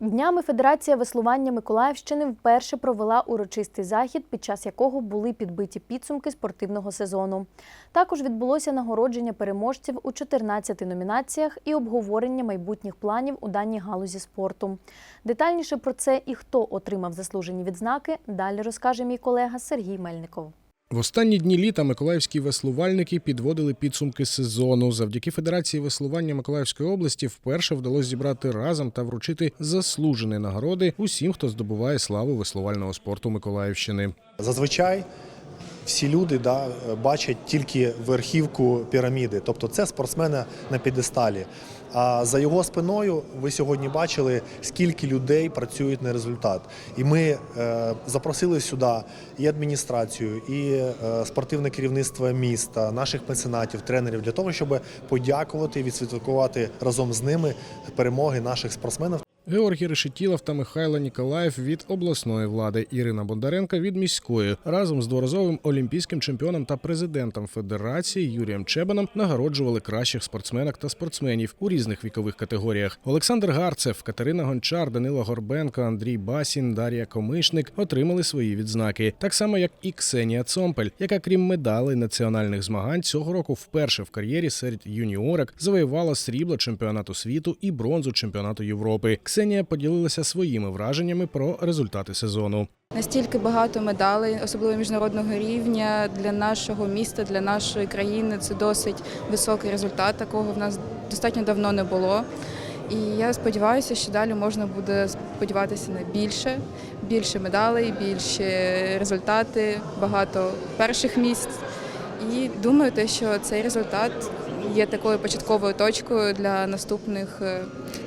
Днями Федерація веслування Миколаївщини вперше провела урочистий захід, під час якого були підбиті підсумки спортивного сезону. Також відбулося нагородження переможців у 14 номінаціях і обговорення майбутніх планів у даній галузі спорту. Детальніше про це і хто отримав заслужені відзнаки, далі розкаже мій колега Сергій Мельников. В останні дні літа миколаївські веслувальники підводили підсумки сезону. Завдяки Федерації веслування Миколаївської області вперше вдалося зібрати разом та вручити заслужені нагороди усім, хто здобуває славу веслувального спорту Миколаївщини. Зазвичай всі люди да, бачать тільки верхівку піраміди, тобто це спортсмена на підесталі. А за його спиною ви сьогодні бачили, скільки людей працюють на результат. І ми е, запросили сюди і адміністрацію, і е, спортивне керівництво міста, наших меценатів, тренерів для того, щоб подякувати і відсвяткувати разом з ними перемоги наших спортсменів. Георгій Решетілов та Михайло Ніколаєв від обласної влади, Ірина Бондаренка від міської разом з дворазовим олімпійським чемпіоном та президентом федерації Юрієм Чебаном нагороджували кращих спортсменок та спортсменів у різних вікових категоріях. Олександр Гарцев, Катерина Гончар, Данило Горбенко, Андрій Басін, Дар'я Комишник отримали свої відзнаки, так само як і Ксенія Цомпель, яка крім медалей національних змагань цього року вперше в кар'єрі серед юніорок завоювала срібло чемпіонату світу і бронзу чемпіонату Європи. Ксенія поділилася своїми враженнями про результати сезону. Настільки багато медалей, особливо міжнародного рівня для нашого міста, для нашої країни. Це досить високий результат. Такого в нас достатньо давно не було. І я сподіваюся, що далі можна буде сподіватися на більше, більше медалей, більше результати, багато перших місць. І думаю, те, що цей результат є такою початковою точкою для наступних е,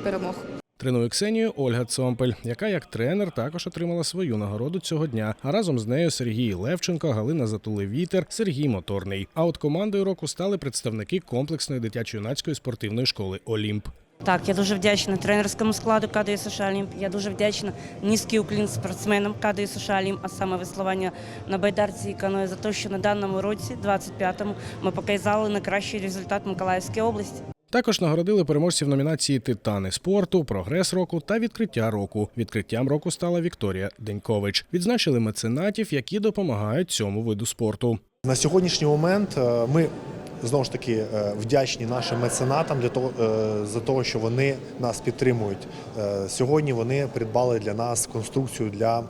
перемог. Тренує Ксенію Ольга Цомпель, яка як тренер також отримала свою нагороду цього дня. А разом з нею Сергій Левченко, Галина Затулевітер, Сергій Моторний. А от командою року стали представники комплексної дитячо-юнацької спортивної школи Олімп. Так, я дуже вдячна тренерському складу КД США. Я дуже вдячна низький уклін спортсменам КД США Олімп, а саме веслування на байдарці і каної за те, що на даному році, 25-му, ми показали найкращий результат Миколаївської області. Також нагородили переможців номінації Титани спорту, прогрес року та відкриття року. Відкриттям року стала Вікторія Денькович. Відзначили меценатів, які допомагають цьому виду спорту. На сьогоднішній момент е, ми знову ж таки е, вдячні нашим меценатам для того е, за того, що вони нас підтримують. Сьогодні вони придбали для нас конструкцію для.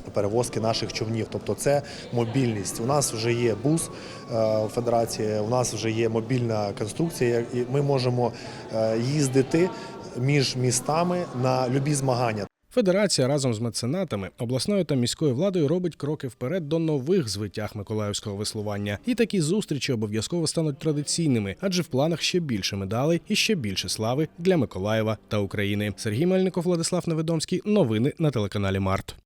Перевозки наших човнів, тобто це мобільність. У нас вже є бус е, федерації, у нас вже є мобільна конструкція, і ми можемо е, їздити між містами на любі змагання. Федерація разом з меценатами, обласною та міською владою робить кроки вперед до нових звитяг миколаївського веслування. І такі зустрічі обов'язково стануть традиційними, адже в планах ще більше медалей і ще більше слави для Миколаєва та України. Сергій Мельников, Владислав Неведомський. Новини на телеканалі Март.